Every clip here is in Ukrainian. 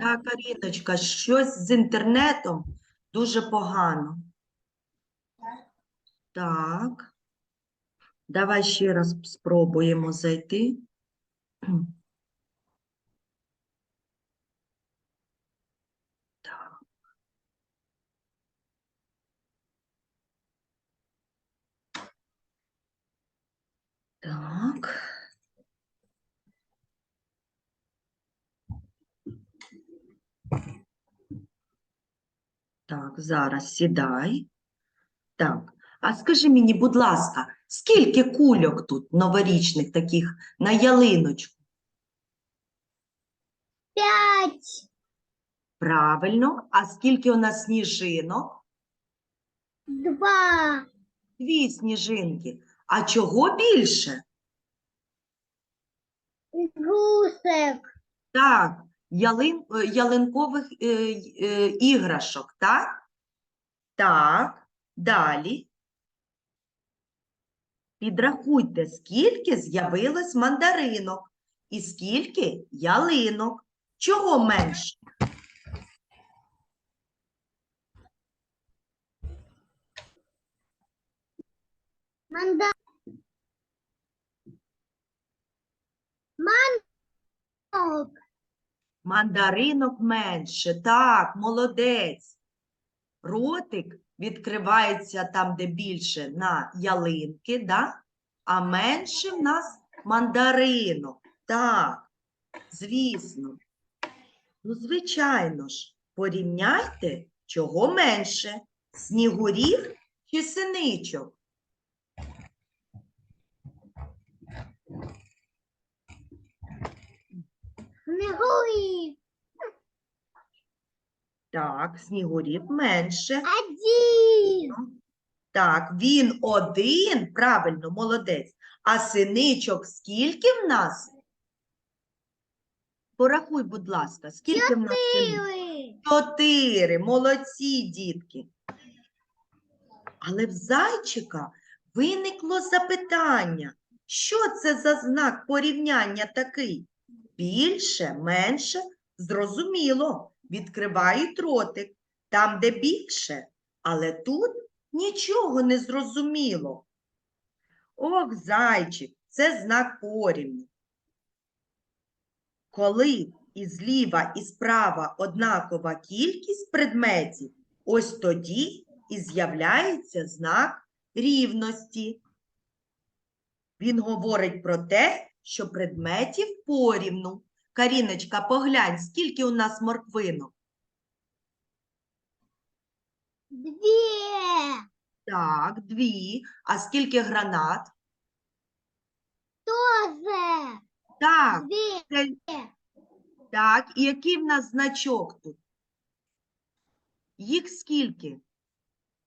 Так, Каріночка, щось з інтернетом дуже погано. Так. Давай ще раз спробуємо зайти. Так. Так. Так, зараз сідай. Так, а скажи мені, будь ласка, скільки кульок тут новорічних таких на ялиночку? Пять. Правильно, а скільки у нас сніжинок? Два. Дві сніжинки. А чого більше? Игрушек. Так, ялин, е, ялинкових е, е, іграшок, так? Так, далі. Підрахуйте, скільки з'явилось мандаринок і скільки ялинок. Чого менше? Манда. Манок. Мандаринок менше. Так, молодець. Ротик відкривається там, де більше на ялинки, да? а менше в нас мандаринок. Так, звісно. Ну, звичайно ж, порівняйте, чого менше, снігурів чи синичок. Снегури. Так, снігурів менше. Один. Так, він один, правильно, молодець. А синичок скільки в нас? Порахуй, будь ласка, скільки в нас синичок? Чотири. Молодці, дітки. Але в зайчика виникло запитання. Що це за знак порівняння такий? Більше, менше? Зрозуміло. Відкривають ротик. Там, де більше. Але тут нічого не зрозуміло. Ох, зайчик, це знак порівню. Коли і зліва, і справа однакова кількість предметів, ось тоді і з'являється знак рівності. Він говорить про те, що предметів порівну. Каріночка, поглянь, скільки у нас морквинок? Две. Так, дві. А скільки гранат? Тоже. Так, це- так. І який в нас значок тут? Їх скільки?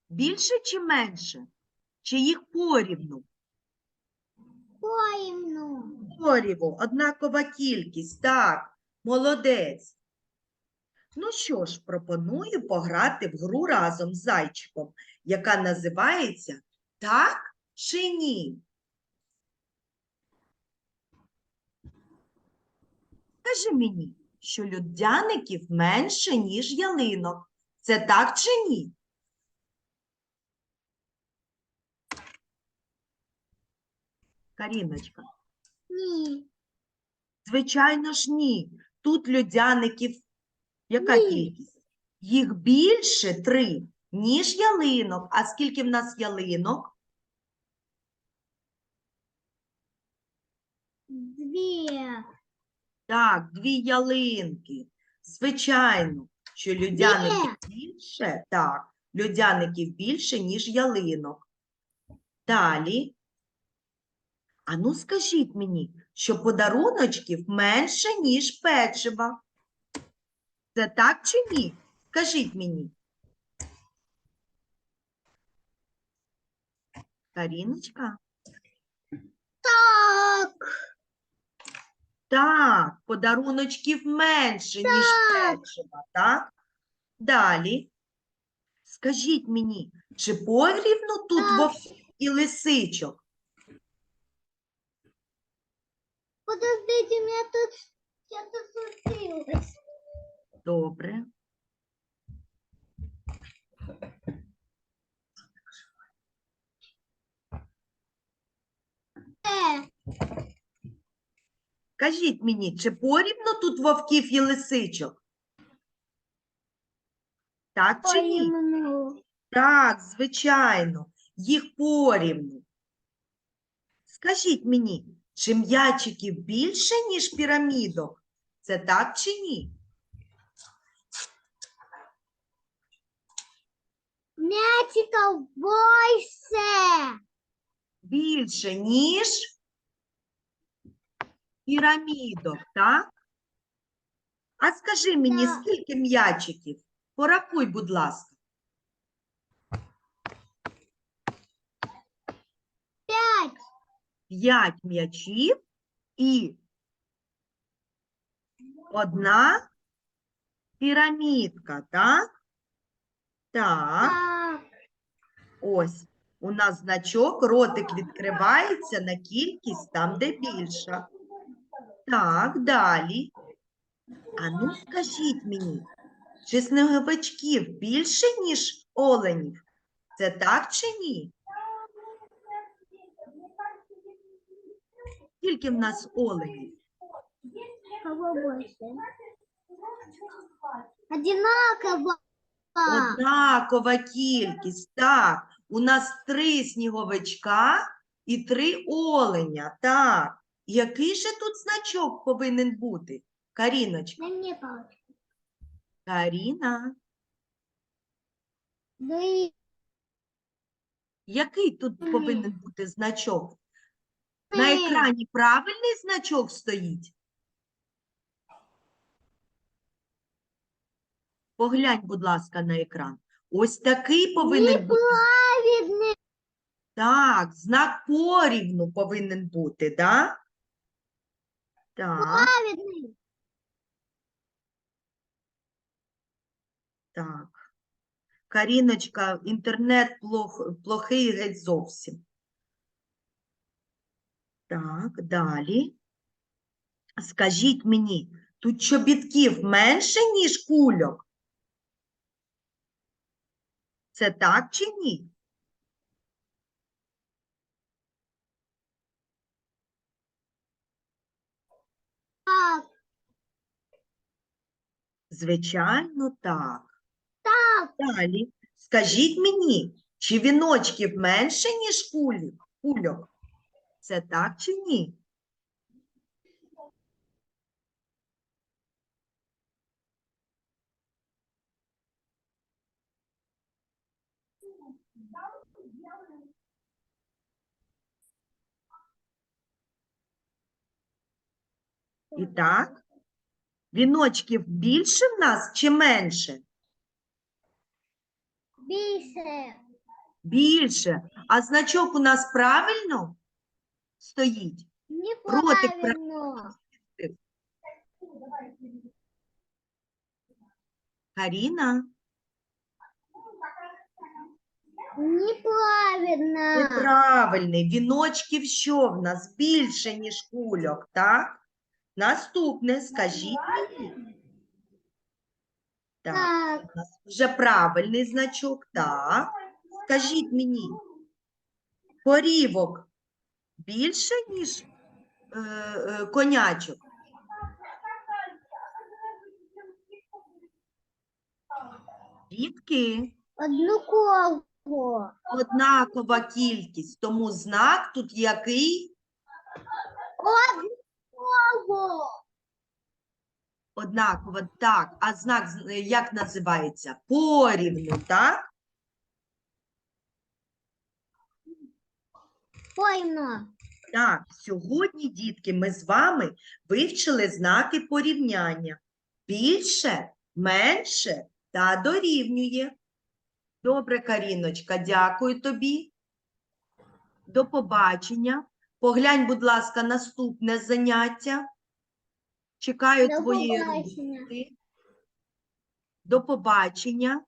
Більше чи менше? Чи їх порівну? Поимну. Поріву, однакова кількість. Так, молодець. Ну що ж, пропоную пограти в гру разом з зайчиком, яка називається Так чи ні? Скажи мені, що людяників менше, ніж ялинок. Це так чи ні? Каріночка. Ни. Звичайно ж, ні. Тут людяників яка Ні. кількість? Їх більше три, ніж ялинок. А скільки в нас ялинок? Две. Так, дві ялинки. Звичайно, що людяників більше, так, людяників більше, ніж ялинок. Далі. А ну скажіть мені, що подаруночків менше, ніж печива. Це так чи ні? Скажіть мені. Каріночка? Так. Так, подаруночків менше, ніж печива, так? Далі. Скажіть мені, чи порівну тут вовків і лисичок? Подождите, у меня тут что-то случилось. Добре. Е. Кажіть мені, чи порівну тут вовків і лисичок? Так чи ні? Так, звичайно, їх порівну. Скажіть мені, чи м'ячиків більше, ніж пірамідок? Це так чи ні? Мячиков больше. Більше, ніж пірамідок, так? А скажи мені, скільки м'ячиків? Порахуй, будь ласка. П'ять м'ячів і одна пірамідка, так? Так. Ось. У нас значок, ротик відкривається на кількість там, де більша. Так, далі. А ну скажіть мені, чи снеговичків більше, ніж оленів? Це так чи ні? Скільки в нас оленів? Кого больше? Одинаково. Однакова кількість. Так, у нас три сніговичка і три оленя. Так. Який же тут значок повинен бути? Каріночка. Дай мне. Каріна. Який тут повинен бути значок? На екрані правильний значок стоїть? Поглянь, будь ласка, на екран. Ось такий повинен бути. Так, знак порівну повинен бути, да? Так, так. Каріночка, інтернет плох, плохий геть зовсім. Так, далі. Скажіть мені, тут чобітків менше, ніж кульок? Це так чи ні? Так. Звичайно, так. Так. Далі. Скажіть мені, чи віночків менше, ніж кульок? Це так чи ні? І так, віночків більше в нас чи менше? Більше. Більше. А значок у нас правильно стоїть? Ротик пра- Каріна, Неправильно. неправильний. Віночків що в нас більше, ніж кульок, так? Наступне, скажіть мені. Так, Так. у нас вже правильний значок, так. Скажіть мені, корівок більше, ніж е, е, конячок? Дітки, Одну колу. однакова кількість, тому знак тут який? Одну колу. Однаково, так. А знак е, як називається? Порівну, так? Поймо. Так, сьогодні, дітки, ми з вами вивчили знаки порівняння. Більше, менше та дорівнює. Добре, Каріночка, дякую тобі. До побачення. Поглянь, будь ласка, наступне заняття. Чекаю До твої побачення. роботи. До побачення.